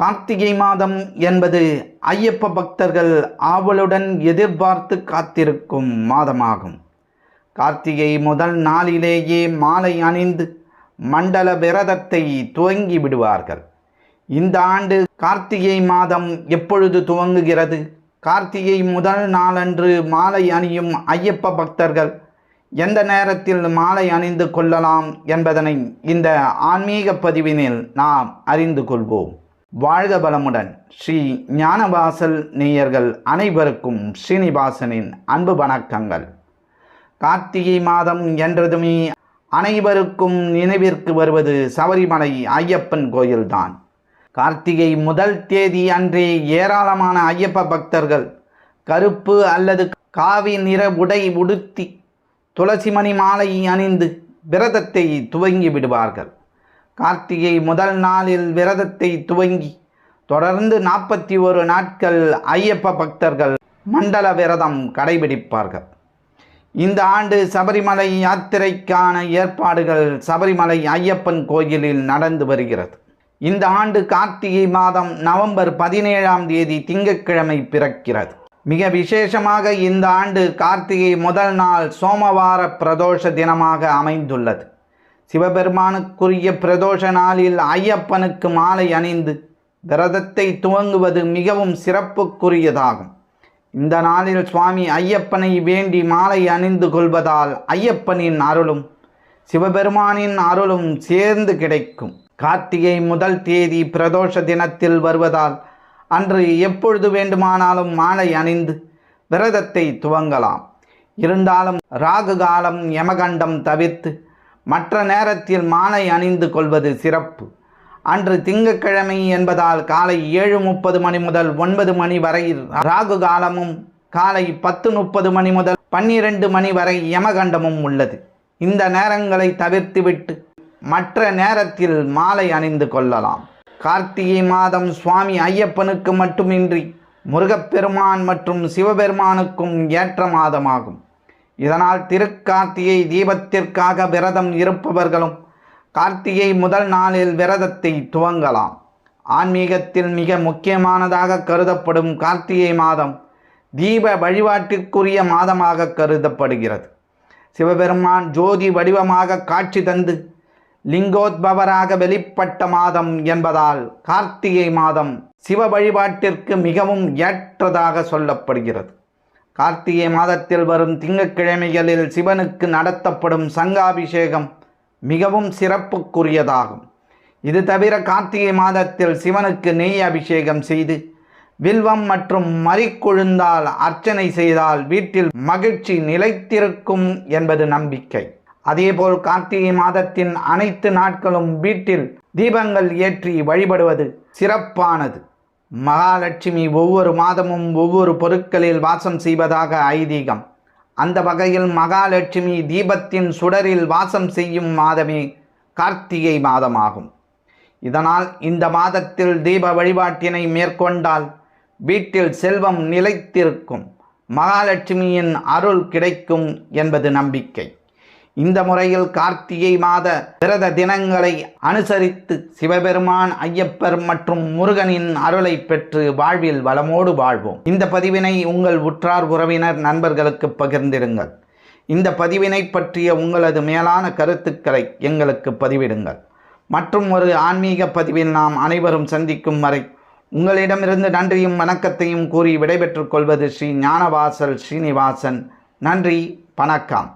கார்த்திகை மாதம் என்பது ஐயப்ப பக்தர்கள் ஆவலுடன் எதிர்பார்த்து காத்திருக்கும் மாதமாகும். கார்த்திகை முதல் நாளிலேயே மாலை அணிந்து மண்டல விரதத்தை துவங்கி விடுவார்கள். இந்த ஆண்டு கார்த்திகை மாதம் எப்பொழுது துவங்குகிறது? கார்த்திகை முதல் நாளன்று மாலை அணியும் ஐயப்ப பக்தர்கள் எந்த நேரத்தில் மாலை அணிந்து கொள்ளலாம் என்பதனை இந்த ஆன்மீக பதிவினில் நாம் அறிந்து கொள்வோம். வாழ்க பலமுடன். ஸ்ரீ ஞானவாசல் நேயர்கள் அனைவருக்கும் ஸ்ரீனிவாசனின் அன்பு வணக்கங்கள். கார்த்திகை மாதம் என்றதுமே அனைவருக்கும் நினைவிற்கு வருவது சபரிமலை ஐயப்பன் கோயில்தான். கார்த்திகை முதல் தேதி அன்றே ஏராளமான ஐயப்ப பக்தர்கள் கருப்பு அல்லது காவி நிற உடை உடுத்தி துளசிமணி மாலை அணிந்து விரதத்தை துவங்கி விடுவார்கள். கார்த்திகை முதல் நாளில் விரதத்தை துவங்கி தொடர்ந்து நாற்பத்தி ஒரு நாட்கள் ஐயப்ப பக்தர்கள் மண்டல விரதம் கடைபிடிப்பார்கள். இந்த ஆண்டு சபரிமலை யாத்திரைக்கான ஏற்பாடுகள் சபரிமலை ஐயப்பன் கோயிலில் நடந்து வருகிறது. இந்த ஆண்டு கார்த்திகை மாதம் நவம்பர் பதினேழாம் தேதி திங்கட்கிழமை பிறக்கிறது. மிக விசேஷமாக இந்த ஆண்டு கார்த்திகை முதல் நாள் சோமவார பிரதோஷ தினமாக அமைந்துள்ளது. சிவபெருமானுக்குரிய பிரதோஷ நாளில் ஐயப்பனுக்கு மாலை அணிந்து விரதத்தை துவங்குவது மிகவும் சிறப்புக்குரியதாகும். இந்த நாளில் சுவாமி ஐயப்பனை வேண்டி மாலை அணிந்து கொள்வதால் ஐயப்பனின் அருளும் சிவபெருமானின் அருளும் சேர்ந்து கிடைக்கும். கார்த்திகை முதல் தேதி பிரதோஷ தினத்தில் வருவதால் அன்று எப்பொழுது வேண்டுமானாலும் மாலை அணிந்து விரதத்தை துவங்கலாம். இருந்தாலும் ராகு காலம் யமகண்டம் தவிர்த்து மற்ற நேரத்தில் மாலை அணிந்து கொள்வது சிறப்பு. அன்று திங்கட்கிழமை என்பதால் காலை ஏழு முப்பது மணி முதல் ஒன்பது மணி வரை ராகு காலமும் காலை பத்து முப்பது மணி முதல் பன்னிரண்டு மணி வரை யமகண்டமும் உள்ளது. இந்த நேரங்களை தவிர்த்துவிட்டு மற்ற நேரத்தில் மாலை அணிந்து கொள்ளலாம். கார்த்திகை மாதம் சுவாமி ஐயப்பனுக்கு மட்டுமின்றி முருகப்பெருமான் மற்றும் சிவபெருமானுக்கும் ஏற்ற மாதமாகும். இதனால் திருக்கார்த்திகை தீபத்திற்காக விரதம் இருப்பவர்களும் கார்த்திகை முதல் நாளில் விரதத்தை துவங்கலாம். ஆன்மீகத்தில் மிக முக்கியமானதாக கருதப்படும் கார்த்திகை மாதம் தீப வழிபாட்டிற்குரிய மாதமாக கருதப்படுகிறது. சிவபெருமான் ஜோதி வடிவமாக காட்சி தந்து லிங்கோத்பவராக வெளிப்பட்ட மாதம் என்பதால் கார்த்திகை மாதம் சிவ வழிபாட்டிற்கு மிகவும் ஏற்றதாக சொல்லப்படுகிறது. கார்த்திகை மாதத்தில் வரும் திங்கட்கிழமைகளில் சிவனுக்கு நடத்தப்படும் சங்காபிஷேகம் மிகவும் சிறப்புக்குரியதாகும். இது தவிர கார்த்திகை மாதத்தில் சிவனுக்கு நெய் அபிஷேகம் செய்து வில்வம் மற்றும் மறிக்கொழுந்தால் அர்ச்சனை செய்தால் வீட்டில் மகிழ்ச்சி நிலைத்திருக்கும் என்பது நம்பிக்கை. அதேபோல் கார்த்திகை மாதத்தின் அனைத்து நாட்களும் வீட்டில் தீபங்கள் ஏற்றி வழிபடுவது சிறப்பானது. மகாலட்சுமி ஒவ்வொரு மாதமும் ஒவ்வொரு பொருட்களில் வாசம் செய்வதாக ஐதீகம். அந்த வகையில் மகாலட்சுமி தீபத்தின் சுடரில் வாசம் செய்யும் மாதமே கார்த்திகை மாதமாகும். இதனால் இந்த மாதத்தில் தீப வழிபாட்டினை மேற்கொண்டால் வீட்டில் செல்வம் நிலைத்திருக்கும். மகாலட்சுமியின் அருள் கிடைக்கும் என்பது நம்பிக்கை. இந்த முறையில் கார்த்திகை மாத விரத தினங்களை அனுசரித்து சிவபெருமான் ஐயப்பர் மற்றும் முருகனின் அருளை பெற்று வாழ்வில் வளமோடு வாழ்வோம். இந்த பதிவினை உங்கள் உற்றார் உறவினர் நண்பர்களுக்கு பகிர்ந்திடுங்கள். இந்த பதிவினை பற்றிய உங்களது மேலான கருத்துக்களை எங்களுக்கு பதிவிடுங்கள். மற்றும் ஒரு ஆன்மீக பதிவில் நாம் அனைவரும் சந்திக்கும் வரை உங்களிடமிருந்து நன்றியும் வணக்கத்தையும் கூறி விடைபெற்றுக் கொள்வது ஸ்ரீ ஞானவாசல் ஸ்ரீனிவாசன். நன்றி வணக்கம்.